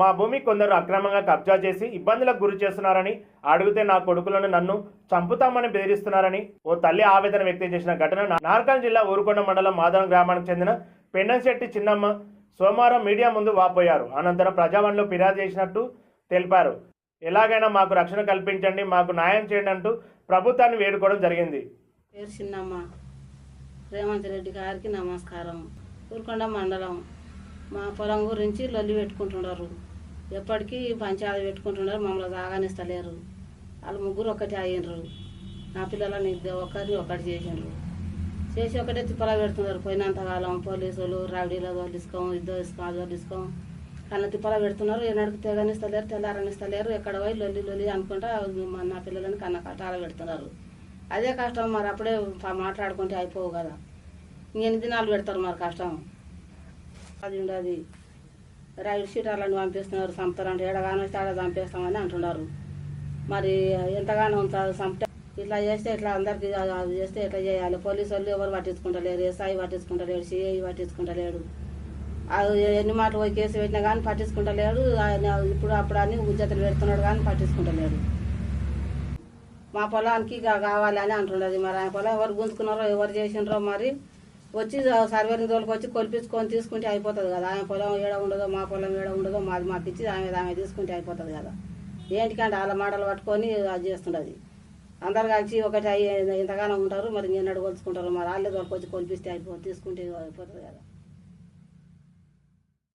మా భూమి కొందరు అక్రమంగా కబ్జా చేసి ఇబ్బందులకు గురి చేస్తున్నారని అడిగితే నా కొడుకులను నన్ను చంపుతామని బెదిరిస్తున్నారని ఓ తల్లి ఆవేదన వ్యక్తం చేసిన ఘటన నార్కల్ జిల్లా ఊరుకొండ మండలం మాధవం గ్రామానికి చెందిన పెండంశెట్టి చిన్నమ్మ సోమవారం మీడియా ముందు వాపోయారు. అనంతరం ప్రజావాణిలో ఫిర్యాదు చేసినట్టు తెలిపారు. ఎలాగైనా మాకు రక్షణ కల్పించండి మాకు న్యాయం చేయండి అంటూ ప్రభుత్వాన్ని వేడుకోవడం జరిగింది. పేరు చిన్నమ్మ. రేవంత్ రెడ్డి గారికి నమస్కారం. ఊరుకొండ మండలం మా పొలం గురించి లొల్లి పెట్టుకుంటున్నారు. ఎప్పటికీ పంచాయతీ పెట్టుకుంటున్నారు మమ్మల్ని తాగానిస్తలేరు వాళ్ళు ముగ్గురు ఒకటి అయ్యిండ్రు. నా పిల్లలని ఇద్దరు ఒకరిని ఒకటి చేసిండ్రు. చేసి ఒకటే తిప్పలా పెడుతున్నారు. పోయినంతకాలం పోలీసులు రౌడీలో తోలిసుకోం ఇద్దరు ఇసుకోం అది తోలిసుకోం కన్న తిప్పలా పెడుతున్నారు. ఏనాడికి తెగనిస్తలేరు తెల్లారనిస్తలేరు. ఎక్కడ పోయి లొల్లి లొల్లి అనుకుంటా మా- నా పిల్లలని కన్న కట్టాల పెడుతున్నారు. అదే కష్టం మరి అప్పుడే మాట్లాడుకుంటే అయిపోవు కదా. ఇంకెన్ని దినాలు పెడతారు మరి కష్టం? అది ఉండదు. రైలు షీటర్లను పంపిస్తున్నారు చంపుతారంటే. ఏడగానో ఆడ చంపేస్తామని అంటున్నారు. మరి ఎంతగానో ఉంటుంది చంప ఇట్లా చేస్తే ఇట్లా అందరికీ అది చేస్తే ఇట్లా చేయాలి. పోలీసు వాళ్ళు ఎవరు పట్టించుకుంటలేరు. SI పట్టించుకుంటలేడు CI పట్టించుకుంటలేడు. అది ఎన్ని మాటలు పోయి కేసు పెట్టినా కానీ పట్టించుకుంటలేడు. ఆయన ఇప్పుడు అప్పుడు అన్ని ఉద్యోగులు పెడుతున్నాడు కానీ పట్టించుకుంటలేడు. మా పొలానికి కావాలని కావాలి అని అంటున్నది. మరి ఆయన పొలం ఎవరు గుంజుకున్నారో ఎవరు చేసినారో మరి వచ్చి సర్వేని తోలికి వచ్చి కొలిపించుకొని తీసుకుంటే అయిపోతుంది కదా. ఆయన పొలం ఏడ ఉండదో మా పొలం ఏడ ఉండదో మాది మాకు ఇచ్చి ఆమె ఆమె తీసుకుంటే అయిపోతుంది కదా. ఏంటికంటే వాళ్ళ మాటలు పట్టుకొని అది చేస్తుండదు. అందరు కలిసి ఒకటి అయ్యి ఇంతగానో ఉంటారు మరి నేను కొలుచుకుంటారు మరి వాళ్ళే తోలుకొచ్చి వచ్చి కొలిపిస్తే అయిపో తీసుకుంటే అయిపోతుంది కదా.